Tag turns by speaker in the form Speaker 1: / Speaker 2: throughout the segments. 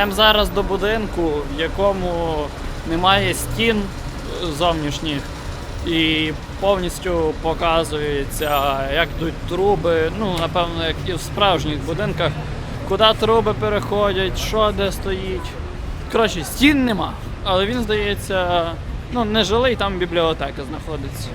Speaker 1: Йдемо зараз до будинку, в якому немає стін зовнішніх, і повністю показується, як йдуть труби. Ну, напевно, як і в справжніх будинках, куди труби переходять, що де стоїть. Коротше, стін нема, але він здається, ну, не жилий, там бібліотека знаходиться.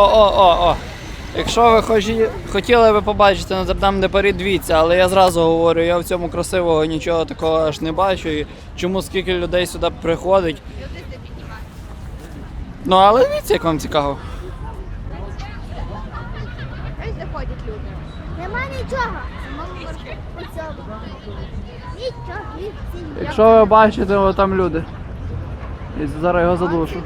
Speaker 1: О, о, о, о. Якщо ви хожі, хотіли би побачити на там, де парі, дивіться, але я зразу говорю, я в цьому красивого нічого такого аж не бачу. І чому скільки людей сюди приходить. Ну, але дивіться, як вам цікаво.
Speaker 2: Ось заходять люди. Нема нічого. Нічого. Нічого.
Speaker 1: Якщо ви бачите, о, там люди. І зараз його задушу.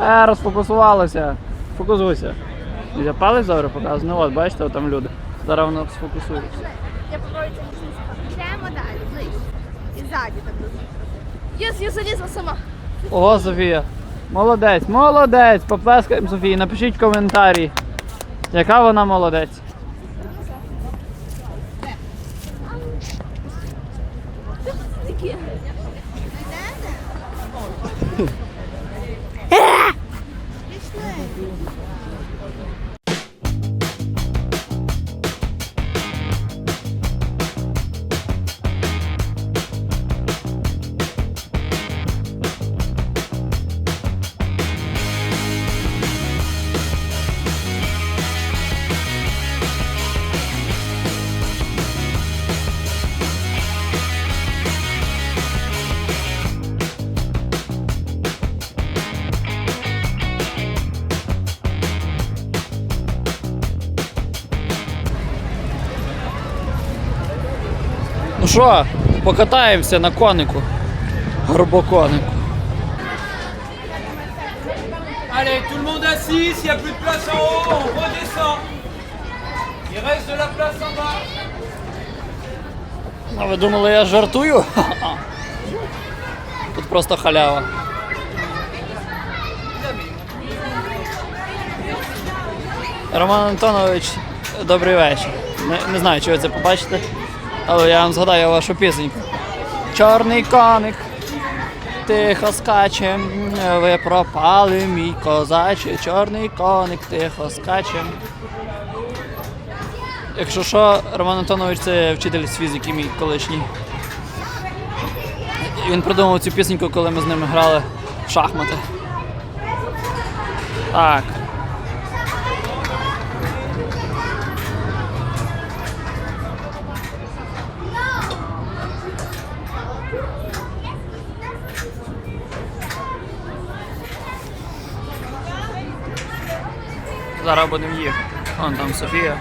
Speaker 2: Поклеєно.
Speaker 1: Е, розфокусувалося. Фокусуйся. Я палець добре показую. Ну от, бачите, от там люди. Зараз воно сфокусується.
Speaker 2: Я попробую це не Йдемо далі, ближче. І ззаді так. Єс, я залізла сама.
Speaker 1: Ого, Софія. Молодець, молодець. Поплескаємо Софії. Напишіть коментарі. Яка вона молодець.
Speaker 2: Такі. Пішли.
Speaker 1: Що, покатаємося на конику. Горбоконику.
Speaker 3: Allez, tout le monde assis, s'il n'y a plus de place en haut, on redescend. Il reste de la place en bas.
Speaker 1: А ви думали, я жартую? Тут просто халява. Роман Антонович, добрий вечір. Не, не знаю, чи ви це побачите, але я вам згадаю вашу пісеньку. Чорний коник, тихо скаче, ви пропали, мій козаче, чорний коник, тихо скаче. Якщо що, Роман Антонович це вчитель з фізики, мій колишній. Він придумав цю пісеньку, коли ми з ними грали в шахмати. Так. Зараз будемо їхати. Вон там Софія.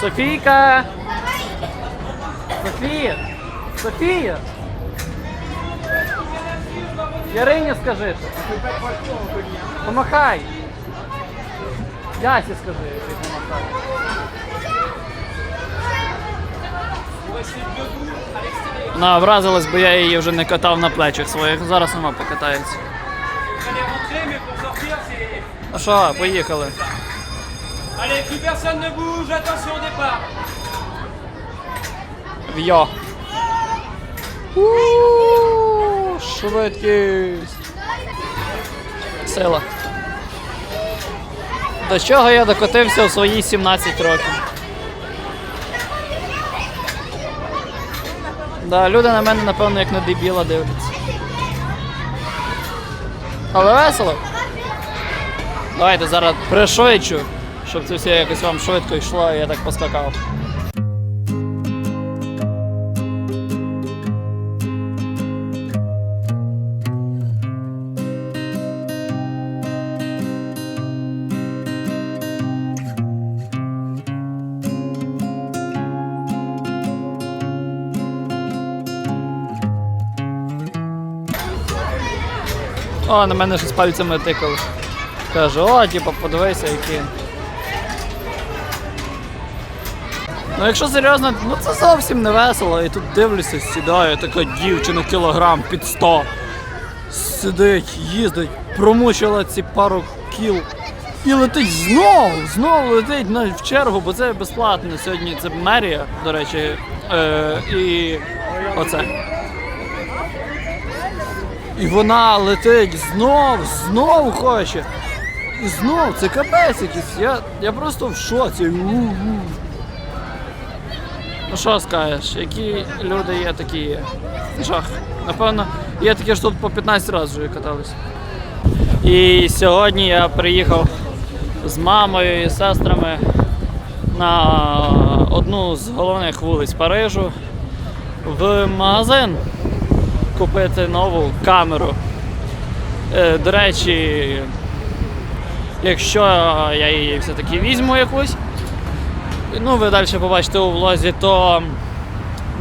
Speaker 1: Софійка! Софія! Софія! Ярині скажи. Помахай! Ясі скажи, як помахай. Вона образилась, бо я її вже не катав на плечах своїх. Зараз сама покатається. Ну що, поїхали.
Speaker 3: Allez, plus personne ne bouge, attention au départ.
Speaker 1: Швидкість. Сила. До чого я докотився у свої 17 років. Да, люди на мене, напевно, як на дебіла дивляться. Але весело. Давайте зараз пришвидшу, щоб це все якось вам швидко йшло, і я так поскакав. О, на мене щось пальцями тикали. Каже, о, типу, подивися, які. Ну, якщо серйозно, ну це зовсім не весело. І тут дивлюся, сідає така дівчина кілограм під 100. Сидить, їздить, промучила ці пару кіл. І летить знову, знову летить на, в чергу, бо це безплатно. Сьогодні це мерія, до речі. Е, і оце. І вона летить знов, знов хоче. І знов, це капець якийсь. Я, я просто в шоці. У-у. Ну що скажеш, які люди є, такі. Жах. Напевно, є такі, що тут по 15 разів вже катались. І сьогодні я приїхав з мамою і сестрами на одну з головних вулиць Парижу в магазин купити нову камеру. Е, До речі, якщо я її все-таки візьму якусь, ну ви далі побачите у влозі, то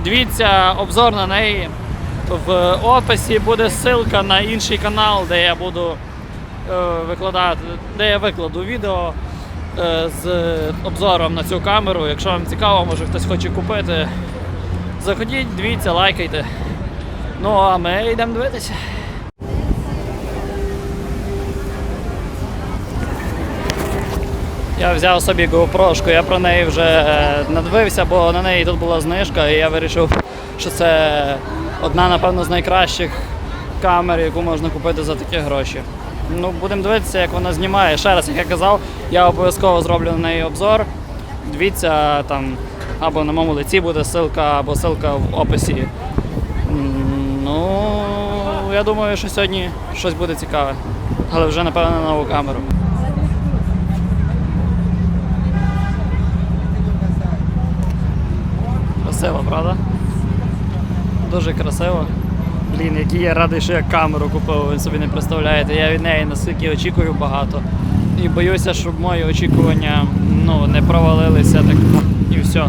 Speaker 1: дивіться обзор на неї. В описі буде ссылка на інший канал, де я буду е, викладати, де я викладу відео е, з обзором на цю камеру. Якщо вам цікаво, може хтось хоче купити. Заходіть, дивіться, лайкайте. Ну а ми йдемо дивитися. Я взяв собі GoPro, я про неї вже е, надивився, бо на неї тут була знижка, і я вирішив, що це одна, напевно, з найкращих камер, яку можна купити за такі гроші. Ну, будемо дивитися, як вона знімає. Ще раз, як я казав, я обов'язково зроблю на неї обзор. Дивіться там або на моєму лиці буде ссылка, або ссылка в описі. Ну, я думаю, що сьогодні щось буде цікаве. Але вже, напевно, на нову камеру. Красиво, правда? Дуже красиво. Блін, який я радий, що я камеру купив, ви собі не представляєте. Я від неї наскільки очікую багато. І боюся, щоб мої очікування ну, не провалилися так і все.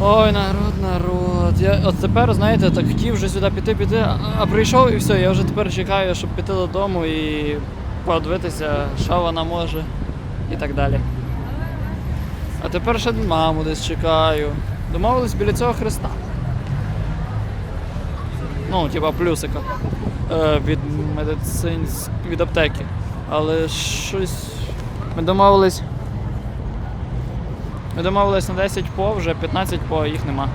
Speaker 1: Ой, народ, народ. Я от тепер, знаєте, так хотів вже сюди піти, піти, а, прийшов і все. Я вже тепер чекаю, щоб піти додому і подивитися, що вона може і так далі. А тепер ще маму десь чекаю. Домовились біля цього хреста. Ну, типа плюсика. Е, від медицинсь... від аптеки. Але щось. Ми домовились. Ми домовились на 10 по, вже 15 по, їх нема.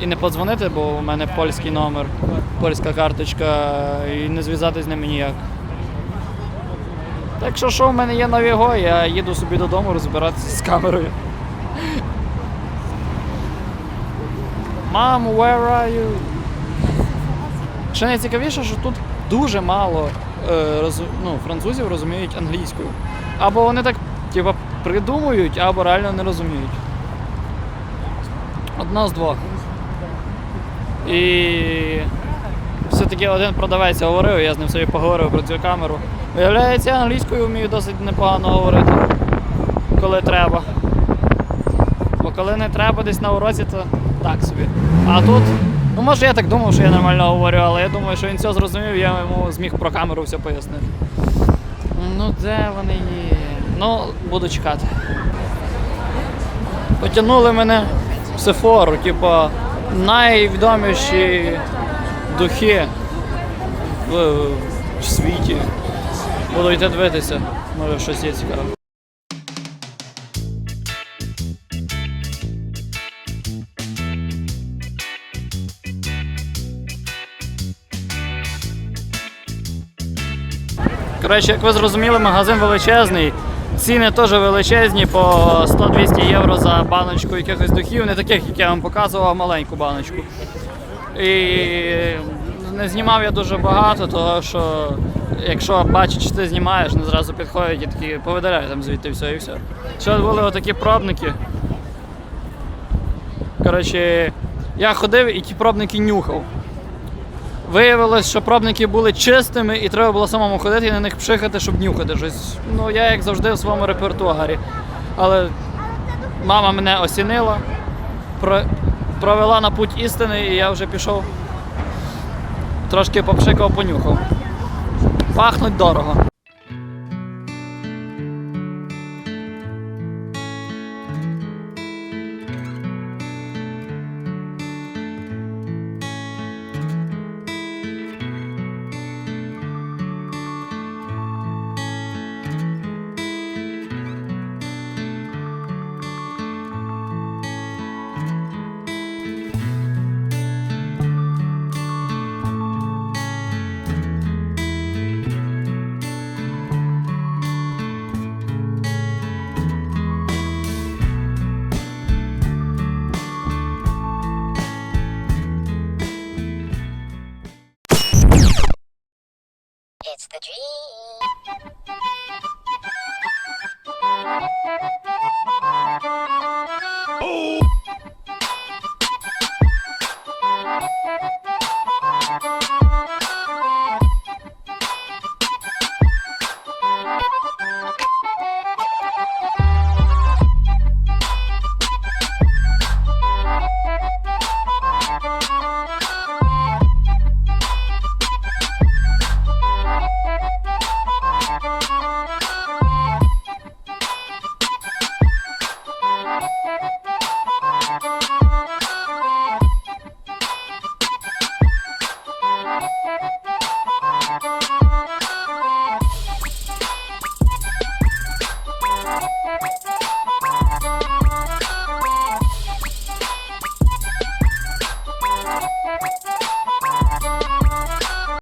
Speaker 1: І не подзвонити, бо у мене польський номер, польська карточка, і не зв'язатись з ними ніяк. Так що що в мене є на я їду собі додому розбиратися з камерою. Мам, where are you? Ще найцікавіше, що тут дуже мало е, роз, ну, французів розуміють англійською. Або вони так, типа, придумують, або реально не розуміють. Одна з двох. І все-таки один продавець говорив, я з ним собі поговорив про цю камеру. Виявляється, я англійською вмію досить непогано говорити, коли треба. Бо коли не треба десь на уроці, то так собі. А тут, ну може я так думав, що я нормально говорю, але я думаю, що він все зрозумів, я йому зміг про камеру все пояснити. Ну де вони є? Ну, буду чекати. Потягнули мене в Сефору, типа найвідоміші духи в, в світі. Буду йти дивитися, може щось є цікаве. Коротше, як ви зрозуміли, магазин величезний. Ціни теж величезні по 100-200 євро за баночку якихось духів, не таких, як я вам показував, а маленьку баночку. І не знімав я дуже багато, того що якщо бачать, що ти знімаєш, не зразу підходять і такі повидаляють там звідти все і все. Ще були отакі пробники. Коротше, я ходив і ті пробники нюхав. Виявилось, що пробники були чистими і треба було самому ходити і на них пшихати, щоб нюхати щось. Ну, я як завжди в своєму репертуарі. Але мама мене осінила, провела на путь істини, і я вже пішов. Трошки попшикав, понюхав. Пахнуть дорого.